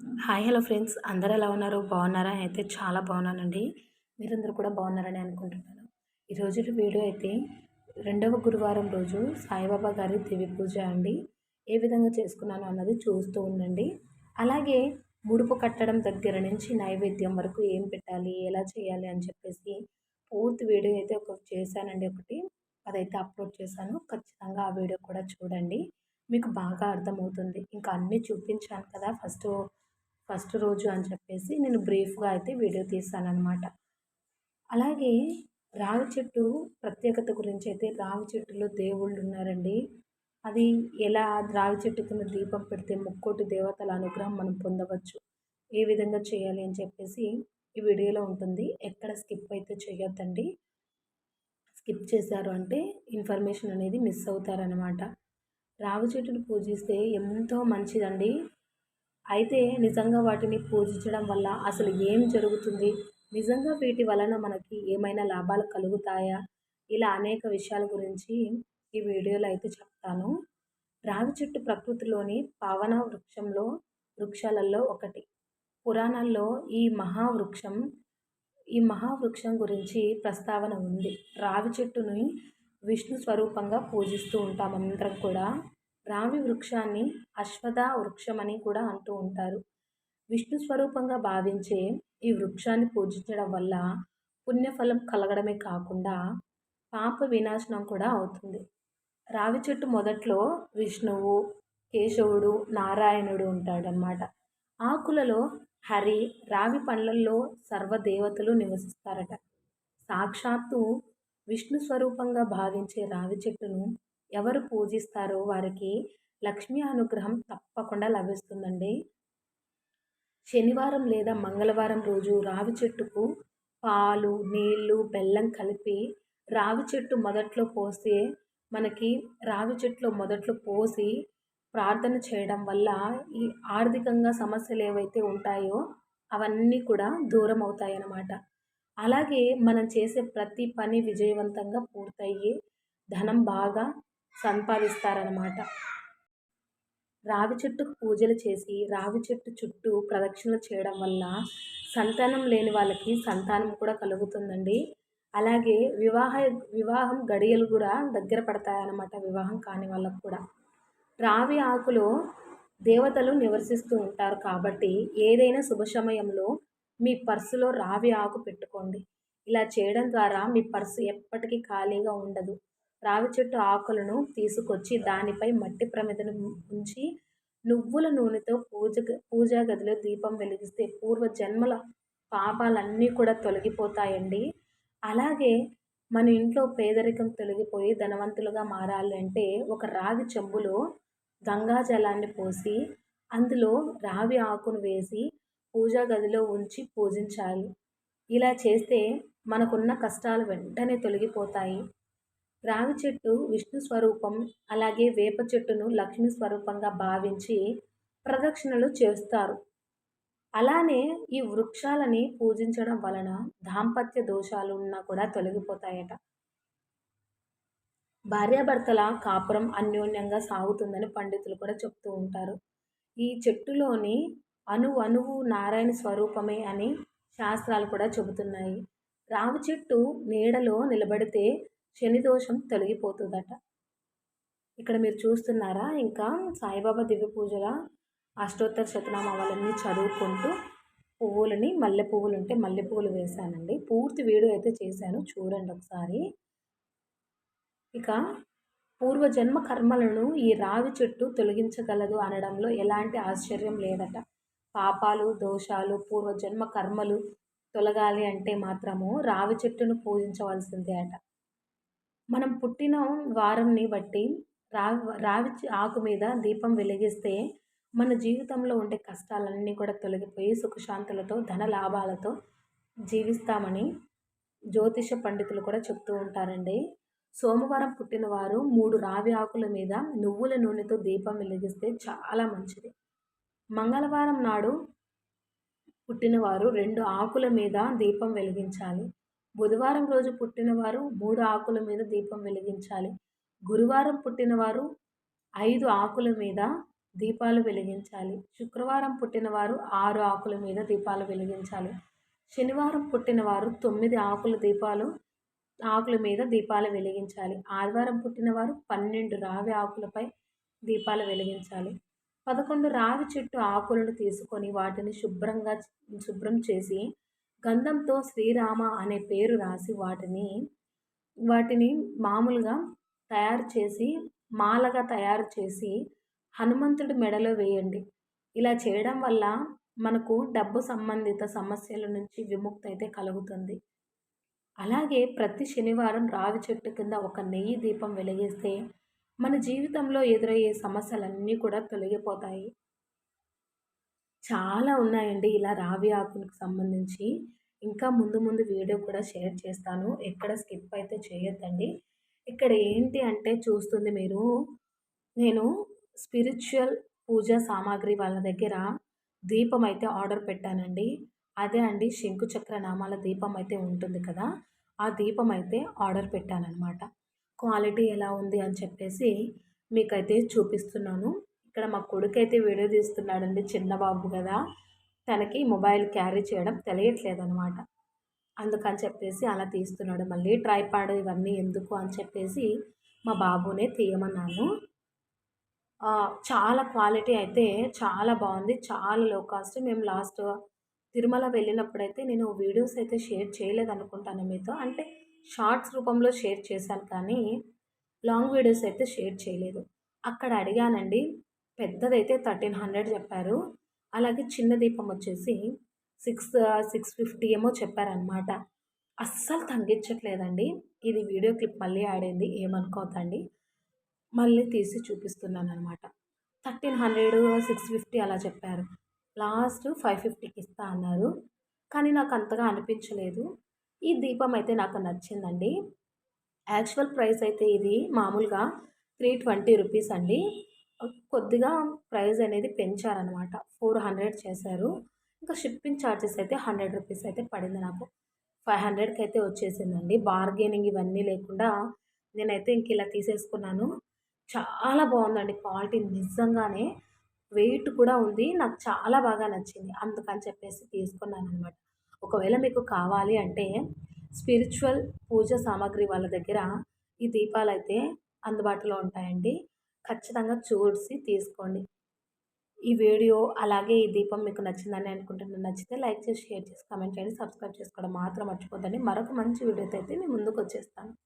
Hi hello friends. అందరూ ఎలా ఉన్నారు? బాగున్నారా? అయితే చాలా బాగున్నానండి. మీరందరూ కూడా బాగున్నారని అనుకుంటున్నాను. ఈరోజు వీడియో అయితే రెండవ గురువారం రోజు సాయిబాబా గారి దివ్య పూజ అండి. ఏ విధంగా చేసుకున్నాను అన్నది చూస్తూ ఉండండి. అలాగే ముడుపు కట్టడం దగ్గర నుంచి నైవేద్యం వరకు ఏం పెట్టాలి? ఎలా చేయాలి? అని చెప్పేసి పూర్తి వీడియో అయితే ఒక చేశానండి ఒకటి. అదైతే అప్లోడ్ చేశాను. ఖచ్చితంగా ఆ వీడియో కూడా చూడండి. మీకు బాగా అర్థమవుతుంది. ఇంకా అన్నీ చూపించాను కదా. ఫస్ట్ ఫస్ట్ రోజు అని చెప్పేసి నేను బ్రీఫ్గా అయితే వీడియో తీసానమాట అలాగే రావి చెట్టు ప్రత్యేకత గురించి అయితే రావి చెట్టులో దేవుళ్ళు ఉన్నారండి. అది ఎలా రావి చెట్టు కింద దీపం పెడితే ముక్కోటి దేవతల అనుగ్రహం మనం పొందవచ్చు? ఏ విధంగా చేయాలి అని చెప్పేసి ఈ వీడియోలో ఉంటుంది. ఎక్కడ స్కిప్ అయితే చేయొద్దండి స్కిప్ చేశారు అంటే ఇన్ఫర్మేషన్ అనేది మిస్ అవుతారనమాట రావి చెట్టును పూజిస్తే ఎంతో మంచిదండి. అయితే నిజంగా వాటిని పూజించడం వల్ల అసలు ఏం జరుగుతుంది? నిజంగా వీటి వలన మనకి ఏమైనా లాభాలు కలుగుతాయా? ఇలా అనేక విషయాల గురించి ఈ వీడియోలో అయితే చెప్తాను. రావి చెట్టు ప్రకృతిలోని పావన వృక్షంలో వృక్షాలలో ఒకటి. పురాణాల్లో ఈ మహావృక్షం ఈ మహావృక్షం గురించి ప్రస్తావన ఉంది. రావి చెట్టుని విష్ణు స్వరూపంగా పూజిస్తూ ఉంటాం అందరం కూడా. రావి వృక్షాన్ని అశ్వథ వృక్షమని కూడా అంటూ ఉంటారు. విష్ణు స్వరూపంగా భావించే ఈ వృక్షాన్ని పూజించడం వల్ల పుణ్యఫలం కలగడమే కాకుండా పాప వినాశనం కూడా అవుతుంది. రావి చెట్టు మొదట్లో విష్ణువు కేశవుడు నారాయణుడు ఉంటాడనమాట ఆకులలో హరి రావి పండ్లల్లో సర్వదేవతలు నివసిస్తారట. సాక్షాత్తు విష్ణు స్వరూపంగా భావించే రావి చెట్టును ఎవరు పూజిస్తారో వారికి లక్ష్మీ అనుగ్రహం తప్పకుండా లభిస్తుందండి. శనివారం లేదా మంగళవారం రోజు రావి చెట్టుకు పాలు నీళ్ళు బెల్లం కలిపి రావి చెట్టు మొదట్లో పోసి మనకి రావి చెట్లో మొదట్లో పోసి ప్రార్థన చేయడం వల్ల ఈ ఆర్థికంగా సమస్యలు ఏవైతే ఉంటాయో అవన్నీ కూడా దూరం అవుతాయి అన్నమాట అలాగే మనం చేసే ప్రతి పని విజయవంతంగా పూర్తయ్యి ధనం బాగా సంపాదిస్తారన్నమాట. రావి చెట్టుకు పూజలు చేసి రావి చెట్టు చుట్టూ ప్రదక్షిణలు చేయడం వల్ల సంతానం లేని వాళ్ళకి సంతానం కూడా కలుగుతుందండి. అలాగే వివాహ వివాహం గడియలు కూడా దగ్గర పడతాయన్నమాట వివాహం కాని వాళ్ళకు కూడా. రావి ఆకులో దేవతలు నివసిస్తూ ఉంటారు కాబట్టి ఏదైనా శుభ సమయంలో మీ పర్సులో రావి ఆకు పెట్టుకోండి. ఇలా చేయడం ద్వారా మీ పర్సు ఎప్పటికీ ఖాళీగా ఉండదు. రావి చెట్టు ఆకులను తీసుకొచ్చి దానిపై మట్టి ప్రమిదను ఉంచి నువ్వుల నూనెతో పూజ పూజా గదిలో దీపం వెలిగిస్తే పూర్వ జన్మల పాపాలన్నీ కూడా తొలగిపోతాయండి. అలాగే మన ఇంట్లో పేదరికం తొలగిపోయి ధనవంతులుగా మారాలి అంటే ఒక రాగి చెంబులో గంగా జలాన్ని పోసి అందులో రావి ఆకును వేసి పూజా గదిలో ఉంచి పూజించాలి. ఇలా చేస్తే మనకున్న కష్టాలు వెంటనే తొలగిపోతాయి. రావి చెట్టు విష్ణు స్వరూపం అలాగే వేప చెట్టును లక్ష్మి స్వరూపంగా భావించి ప్రదక్షిణలు చేస్తారు. అలానే ఈ వృక్షాలని పూజించడం వలన దాంపత్య దోషాలు ఉన్నా కూడా తొలగిపోతాయట. భార్యాభర్తల కాపురం అన్యోన్యంగా సాగుతుందని పండితులు కూడా చెప్తూ ఉంటారు. ఈ చెట్టులోని అణు అణువు నారాయణ స్వరూపమే అని శాస్త్రాలు కూడా చెబుతున్నాయి. రావి చెట్టు నీడలో నిలబడితే శని దోషం తొలగిపోతుందట. ఇక్కడ మీరు చూస్తున్నారా ఇంకా సాయిబాబా దివ్య పూజల అష్టోత్తర శతనామావాలన్నీ చదువుకుంటూ పువ్వులని మల్లె పువ్వులు ఉంటే మల్లె పువ్వులు వేశానండి. పూర్తి వీడియో అయితే చేశాను చూడండి ఒకసారి. ఇక పూర్వజన్మ కర్మలను ఈ రావి చెట్టు తొలగించగలదు అనడంలో ఎలాంటి ఆశ్చర్యం లేదట. పాపాలు దోషాలు పూర్వజన్మ కర్మలు తొలగాలి అంటే మాత్రము రావి చెట్టును పూజించవలసిందే అట. మనం పుట్టిన వారంని బట్టి రావి రావి ఆకు మీద దీపం వెలిగిస్తే మన జీవితంలో ఉండే కష్టాలన్నీ కూడా తొలగిపోయి సుఖశాంతులతో ధన లాభాలతో జీవిస్తామని జ్యోతిష పండితులు కూడా చెప్తూ ఉంటారండి. సోమవారం పుట్టినవారు మూడు రావి ఆకుల మీద నువ్వుల నూనెతో దీపం వెలిగిస్తే చాలా మంచిది. మంగళవారం నాడు పుట్టినవారు రెండు ఆకుల మీద దీపం వెలిగించాలి. బుధవారం రోజు పుట్టినవారు మూడు ఆకుల మీద దీపం వెలిగించాలి. గురువారం పుట్టినవారు ఐదు ఆకుల మీద దీపాలు వెలిగించాలి. శుక్రవారం పుట్టినవారు ఆరు ఆకుల మీద దీపాలు వెలిగించాలి. శనివారం పుట్టినవారు తొమ్మిది ఆకుల దీపాలు ఆకుల మీద దీపాలు వెలిగించాలి. ఆదివారం పుట్టినవారు పన్నెండు రావి ఆకులపై దీపాలు వెలిగించాలి. పదకొండు రావి చెట్టు ఆకులను తీసుకొని వాటిని శుభ్రంగా శుభ్రం చేసి గంధంతో శ్రీరామ అనే పేరు రాసి వాటిని వాటిని మామూలుగా తయారు చేసి మాలగా తయారు చేసి హనుమంతుడి మెడలో వేయండి. ఇలా చేయడం వల్ల మనకు డబ్బు సంబంధిత సమస్యల నుంచి విముక్తి అయితే కలుగుతుంది. అలాగే ప్రతి శనివారం రావి చెట్టు కింద ఒక నెయ్యి దీపం వెలిగిస్తే మన జీవితంలో ఎదురయ్యే సమస్యలన్నీ కూడా తొలగిపోతాయి. చాలా ఉన్నాయండి ఇలా రావి ఆకులకు సంబంధించి. ఇంకా ముందు ముందు వీడియో కూడా షేర్ చేస్తాను. ఎక్కడ స్కిప్ అయితే చేయొద్దండి. ఇక్కడ ఏంటి అంటే చూస్తుంది మీరు. నేను స్పిరిచువల్ పూజా సామాగ్రి వాళ్ళ దగ్గర దీపం అయితే ఆర్డర్ పెట్టానండి. అదే అండి శంకుచక్ర నామాల దీపం అయితే ఉంటుంది కదా. ఆ దీపం అయితే ఆర్డర్ పెట్టానమాట క్వాలిటీ ఎలా ఉంది అని చెప్పేసి మీకైతే చూపిస్తున్నాను. ఇక్కడ మా కొడుకు అయితే వీడియో తీస్తున్నాడండి చిన్న బాబు కదా. తనకి మొబైల్ క్యారీ చేయడం తెలియట్లేదు అనమాట అందుకని చెప్పేసి అలా తీస్తున్నాడు. మళ్ళీ ట్రైపాడ్ ఇవన్నీ ఎందుకు అని చెప్పేసి మా బాబునే తీయమన్నాను. చాలా క్వాలిటీ అయితే చాలా బాగుంది. చాలా లో కాస్ట్. మేము లాస్ట్ తిరుమల వెళ్ళినప్పుడైతే నేను వీడియోస్ అయితే షేర్ చేయలేదు అనుకుంటాను మీతో. అంటే షార్ట్స్ రూపంలో షేర్ చేశాను కానీ లాంగ్ వీడియోస్ అయితే షేర్ చేయలేదు. అక్కడ అడిగానండి పెద్దదైతే థర్టీన్ హండ్రెడ్ చెప్పారు. అలాగే చిన్న దీపం వచ్చేసి సిక్స్ సిక్స్ ఫిఫ్టీ ఏమో చెప్పారనమాట అస్సలు తగ్గించట్లేదండి ఇది వీడియో క్లిప్ మళ్ళీ ఆడింది ఏమనుకోవద్దండి మళ్ళీ తీసి చూపిస్తున్నాను అనమాట థర్టీన్ హండ్రెడ్ సిక్స్ ఫిఫ్టీ అలా చెప్పారు. లాస్ట్ ఫైవ్ ఫిఫ్టీకి ఇస్తా అన్నారు. కానీ నాకు అంతగా అనిపించలేదు. ఈ దీపం అయితే నాకు నచ్చిందండి. యాక్చువల్ ప్రైస్ అయితే ఇది మామూలుగా త్రీ ట్వంటీ రూపీస్ అండి. కొద్దిగా ప్రైస్ అనేది పెంచారనమాట ఫోర్ హండ్రెడ్ చేశారు. ఇంకా షిప్పింగ్ ఛార్జెస్ అయితే హండ్రెడ్ రూపీస్ అయితే పడింది నాకు. ఫైవ్ హండ్రెడ్కి అయితే వచ్చేసిందండి. బార్గెనింగ్ ఇవన్నీ లేకుండా నేనైతే ఇంక ఇలా తీసేసుకున్నాను. చాలా బాగుందండి క్వాలిటీ నిజంగానే. వెయిట్ కూడా ఉంది. నాకు చాలా బాగా నచ్చింది. అందుకని చెప్పేసి తీసుకున్నాను అనమాట ఒకవేళ మీకు కావాలి అంటే స్పిరిచువల్ పూజ సామాగ్రి వాళ్ళ దగ్గర ఈ దీపాలు అయితే అందుబాటులో ఉంటాయండి. ఖచ్చితంగా చూసి తీసుకోండి. ఈ వీడియో అలాగే ఈ దీపం మీకు నచ్చిందని అనుకుంటున్నాను నచ్చితే లైక్ చేసి షేర్ చేసి కామెంట్ చేయండి. సబ్స్క్రైబ్ చేసుకోవడం మాత్రం మర్చిపోద్దండి. మరొక మంచి వీడియోతో అయితే నేను ముందుకు వచ్చేస్తాను.